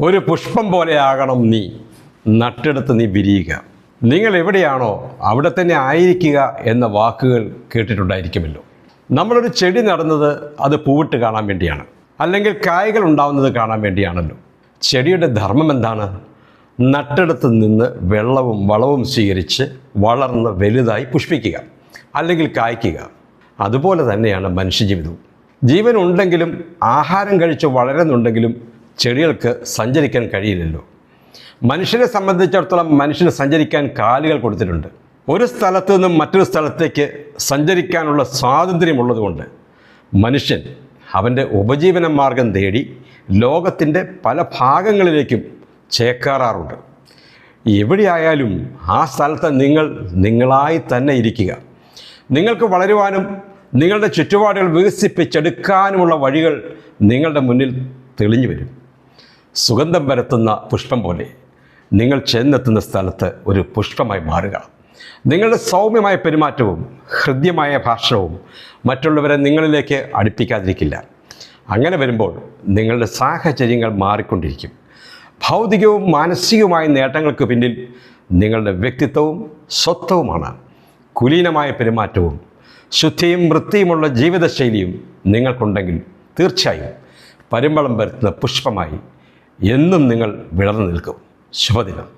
ഒരു പുഷ്പം പോലെയാകണം നീ. നട്ടെടുത്ത് നീ വിരിയുക. നിങ്ങൾ എവിടെയാണോ അവിടെ തന്നെ ആയിരിക്കുക എന്ന വാക്കുകൾ കേട്ടിട്ടുണ്ടായിരിക്കുമല്ലോ. നമ്മളൊരു ചെടി നടുന്നത് അത് പൂവിട്ട് കാണാൻ വേണ്ടിയാണ്. അല്ലെങ്കിൽ കായകൾ ഉണ്ടാവുന്നത് കാണാൻ വേണ്ടിയാണല്ലോ. ചെടിയുടെ ധർമ്മം എന്താണ്? നട്ടെടുത്ത് നിന്ന് വെള്ളവും വളവും സ്വീകരിച്ച് വളർന്ന് വലുതായി പുഷ്പിക്കുക. അല്ലെങ്കിൽ കായ്ക്കുക. അതുപോലെ തന്നെയാണ് മനുഷ്യജീവിതവും. ജീവനുണ്ടെങ്കിലും ആഹാരം കഴിച്ച് വളരുന്നുണ്ടെങ്കിലും ചെടികൾക്ക് സഞ്ചരിക്കാൻ കഴിയില്ലല്ലോ. മനുഷ്യനെ സംബന്ധിച്ചിടത്തോളം മനുഷ്യന് സഞ്ചരിക്കാൻ കാലുകൾ കൊടുത്തിട്ടുണ്ട്. ഒരു സ്ഥലത്തു നിന്നും മറ്റൊരു സ്ഥലത്തേക്ക് സഞ്ചരിക്കാനുള്ള സ്വാതന്ത്ര്യമുള്ളതുകൊണ്ട് മനുഷ്യൻ അവന്റെ ഉപജീവന മാർഗം തേടി ലോകത്തിന്റെ പല ഭാഗങ്ങളിലേക്കും ചേക്കാറാറുണ്ട്. എവിടെയായാലും ആ സ്ഥലത്ത് നിങ്ങൾ നിങ്ങളായി തന്നെ ഇരിക്കുക. നിങ്ങൾക്ക് വളരുവാനും നിങ്ങളുടെ ചുറ്റുപാടുകൾ വികസിപ്പിച്ചെടുക്കാനുമുള്ള വഴികൾ നിങ്ങളുടെ മുന്നിൽ തെളിഞ്ഞു വരും. സുഗന്ധം പരത്തുന്ന പുഷ്പം പോലെ നിങ്ങൾ ചെന്നെത്തുന്ന സ്ഥലത്ത് ഒരു പുഷ്പമായി മാറുക. നിങ്ങളുടെ സൗമ്യമായ പെരുമാറ്റവും ഹൃദ്യമായ ഭാഷണവും മറ്റുള്ളവരെ നിങ്ങളിലേക്ക് അടുപ്പിക്കാതിരിക്കില്ല. അങ്ങനെ വരുമ്പോൾ നിങ്ങളുടെ സാഹചര്യങ്ങൾ മാറിക്കൊണ്ടിരിക്കും. ഭൗതികവും മാനസികവുമായ നേട്ടങ്ങൾക്ക് പിന്നിൽ നിങ്ങളുടെ വ്യക്തിത്വവും സ്വത്വവുമാണ്. കുലീനമായ പെരുമാറ്റവും ശുദ്ധിയും വൃത്തിയുമുള്ള ജീവിതശൈലിയും നിങ്ങൾക്കുണ്ടെങ്കിൽ തീർച്ചയായും പരിമളം വരുത്തുന്ന പുഷ്പമായി എന്നും നിങ്ങൾ വിളർന്നു നിൽക്കും. ശുഭദിനം.